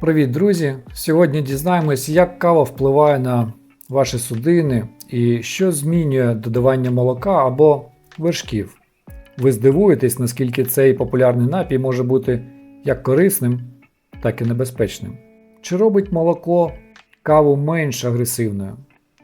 Привіт, друзі! Сьогодні дізнаємось, як кава впливає на ваші судини і що змінює додавання молока або вершків. Ви здивуєтесь, наскільки цей популярний напій може бути як корисним, так і небезпечним. Чи робить молоко каву менш агресивною?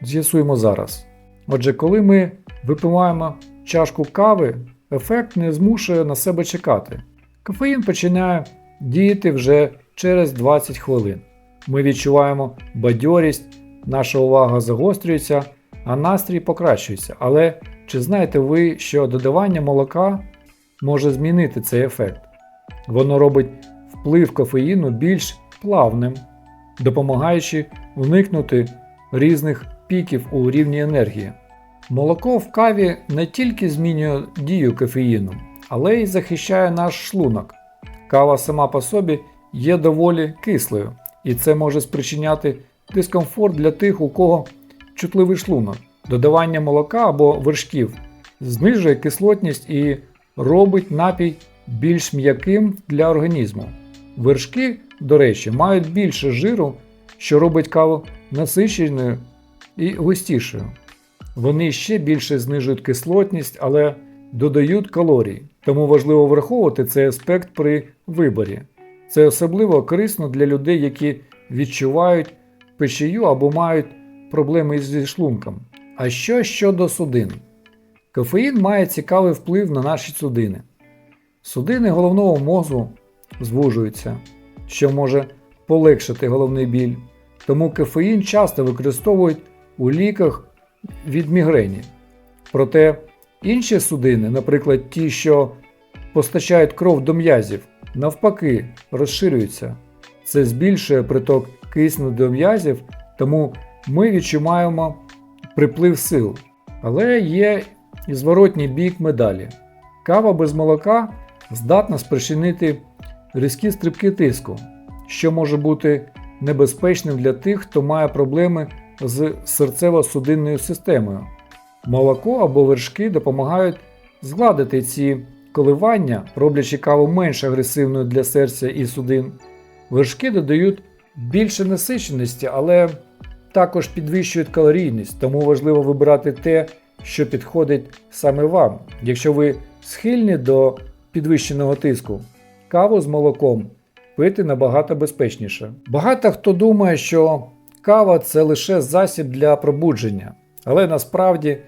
З'ясуємо зараз. Отже, коли ми випиваємо чашку кави, ефект не змушує на себе чекати. Кофеїн починає діяти вже через 20 хвилин. Ми відчуваємо бадьорість, наша увага загострюється, а настрій покращується. Але чи знаєте ви, що додавання молока може змінити цей ефект? Воно робить вплив кофеїну більш плавним, допомагаючи уникнути різних піків у рівні енергії. Молоко в каві не тільки змінює дію кофеїну, але й захищає наш шлунок. Кава сама по собі є доволі кислою, і це може спричиняти дискомфорт для тих, у кого чутливий шлунок. Додавання молока або вершків знижує кислотність і робить напій більш м'яким для організму. Вершки, до речі, мають більше жиру, що робить каву насиченою і густішою. Вони ще більше знижують кислотність, але додають калорій, тому важливо враховувати цей аспект при виборі. Це особливо корисно для людей, які відчувають печію або мають проблеми зі шлунком. А що щодо судин? Кофеїн має цікавий вплив на наші судини. Судини головного мозку звужуються, що може полегшити головний біль. Тому кофеїн часто використовують у ліках від мігрені. Проте інші судини, наприклад, ті, що постачають кров до м'язів, навпаки, розширюються. Це збільшує приток кисню до м'язів, тому ми відчуваємо приплив сил. Але є і зворотній бік медалі. Кава без молока здатна спричинити різкі стрибки тиску, що може бути небезпечним для тих, хто має проблеми з серцево-судинною системою. Молоко або вершки допомагають згладити ці коливання, роблячи каву менш агресивною для серця і судин. Вершки додають більше насиченості, але також підвищують калорійність, тому важливо вибирати те, що підходить саме вам. Якщо ви схильні до підвищеного тиску, каву з молоком пити набагато безпечніше. Багато хто думає, що кава це лише засіб для пробудження, але насправді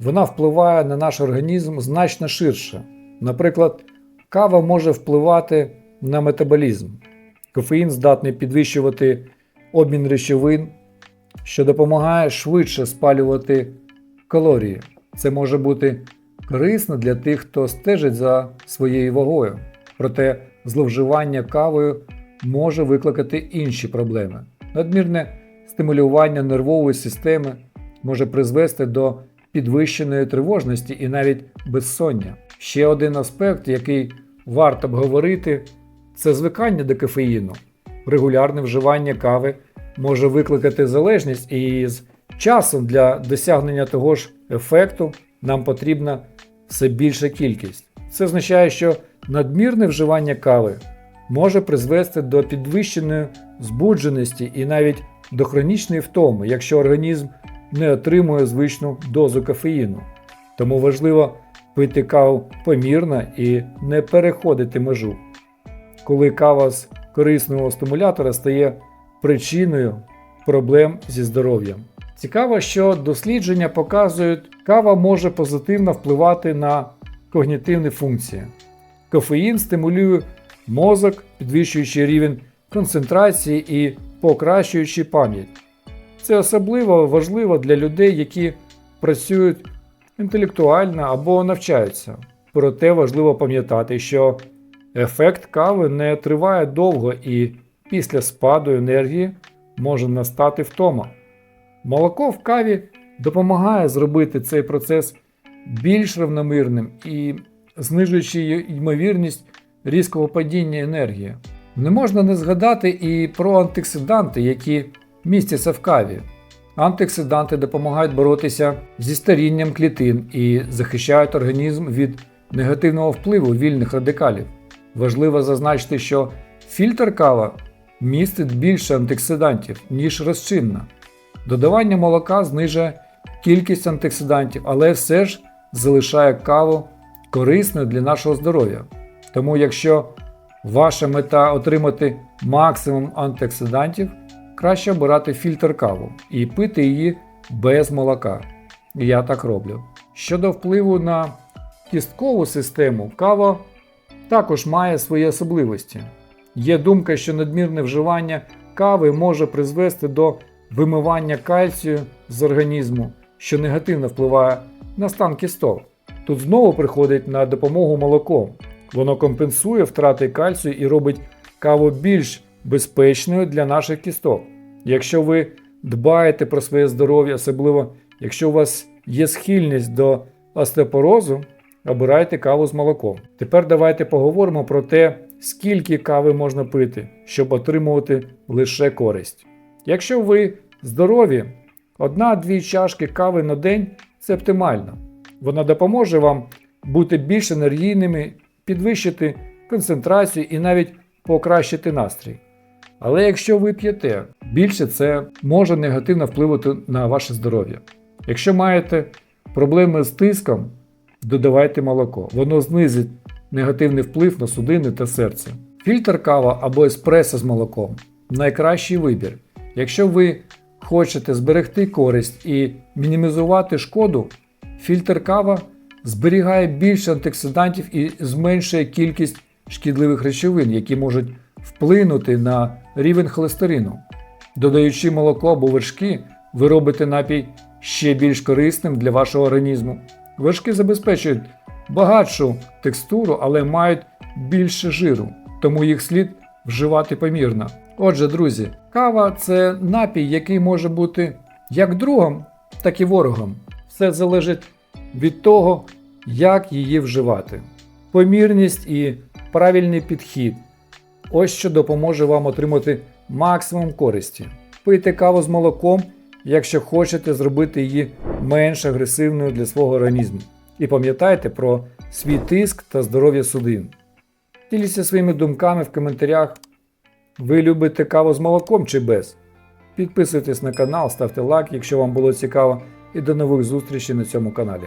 вона впливає на наш організм значно ширше. Наприклад, кава може впливати на метаболізм. Кофеїн здатний підвищувати обмін речовин, що допомагає швидше спалювати калорії. Це може бути корисно для тих, хто стежить за своєю вагою. Проте зловживання кавою може викликати інші проблеми. Надмірне стимулювання нервової системи може призвести до підвищеної тривожності і навіть безсоння. Ще один аспект, який варто обговорити, це звикання до кофеїну. Регулярне вживання кави може викликати залежність, і з часом для досягнення того ж ефекту нам потрібна все більша кількість. Це означає, що надмірне вживання кави може призвести до підвищеної збудженості і навіть до хронічної втоми, якщо організм не отримує звичну дозу кофеїну. Тому важливо пити каву помірно і не переходити межу. Коли кава з корисного стимулятора стає причиною проблем зі здоров'ям. Цікаво, що дослідження показують, кава може позитивно впливати на когнітивні функції. Кофеїн стимулює мозок, підвищуючи рівень концентрації і покращуючи пам'ять. Це особливо важливо для людей, які працюють інтелектуально або навчаються. Проте важливо пам'ятати, що ефект кави не триває довго і після спаду енергії може настати втома. Молоко в каві допомагає зробити цей процес більш рівномірним і знижуючи ймовірність різкого падіння енергії. Не можна не згадати і про антиоксиданти, які містяться в каві. Антиоксиданти допомагають боротися зі старінням клітин і захищають організм від негативного впливу вільних радикалів. Важливо зазначити, що фільтр кава містить більше антиоксидантів, ніж розчинна. Додавання молока знижує кількість антиоксидантів, але все ж залишає каву корисною для нашого здоров'я. Тому, якщо ваша мета отримати максимум антиоксидантів, краще обирати фільтр каву і пити її без молока. Я так роблю. Щодо впливу на кісткову систему, кава також має свої особливості. Є думка, що надмірне вживання кави може призвести до вимивання кальцію з організму, що негативно впливає на стан кісток. Тут знову приходить на допомогу молоко. Воно компенсує втрати кальцію і робить каву більш безпечною для наших кісток. Якщо ви дбаєте про своє здоров'я, особливо якщо у вас є схильність до остеопорозу, обирайте каву з молоком. Тепер давайте поговоримо про те, скільки кави можна пити, щоб отримувати лише користь. Якщо ви здорові, одна-дві чашки кави на день це оптимально. Вона допоможе вам бути більш енергійними, підвищити концентрацію і навіть покращити настрій. Але якщо ви п'єте, більше це може негативно впливати на ваше здоров'я. Якщо маєте проблеми з тиском, додавайте молоко. Воно знизить негативний вплив на судини та серце. Фільтр кава або еспресо з молоком найкращий вибір. Якщо ви хочете зберегти користь і мінімізувати шкоду, фільтр кава зберігає більше антиоксидантів і зменшує кількість шкідливих речовин, які можуть вплинути на рівень холестерину. Додаючи молоко або вершки, ви робите напій ще більш корисним для вашого організму. Вершки забезпечують багатшу текстуру, але мають більше жиру, тому їх слід вживати помірно. Отже, друзі, кава це напій, який може бути як другом, так і ворогом. Все залежить від того, як її вживати. Помірність і правильний підхід ось що допоможе вам отримати максимум користі. Пийте каву з молоком, якщо хочете зробити її менш агресивною для свого організму. І пам'ятайте про свій тиск та здоров'я судин. Діліться своїми думками в коментарях. Ви любите каву з молоком чи без? Підписуйтесь на канал, ставте лайк, якщо вам було цікаво, і до нових зустрічей на цьому каналі.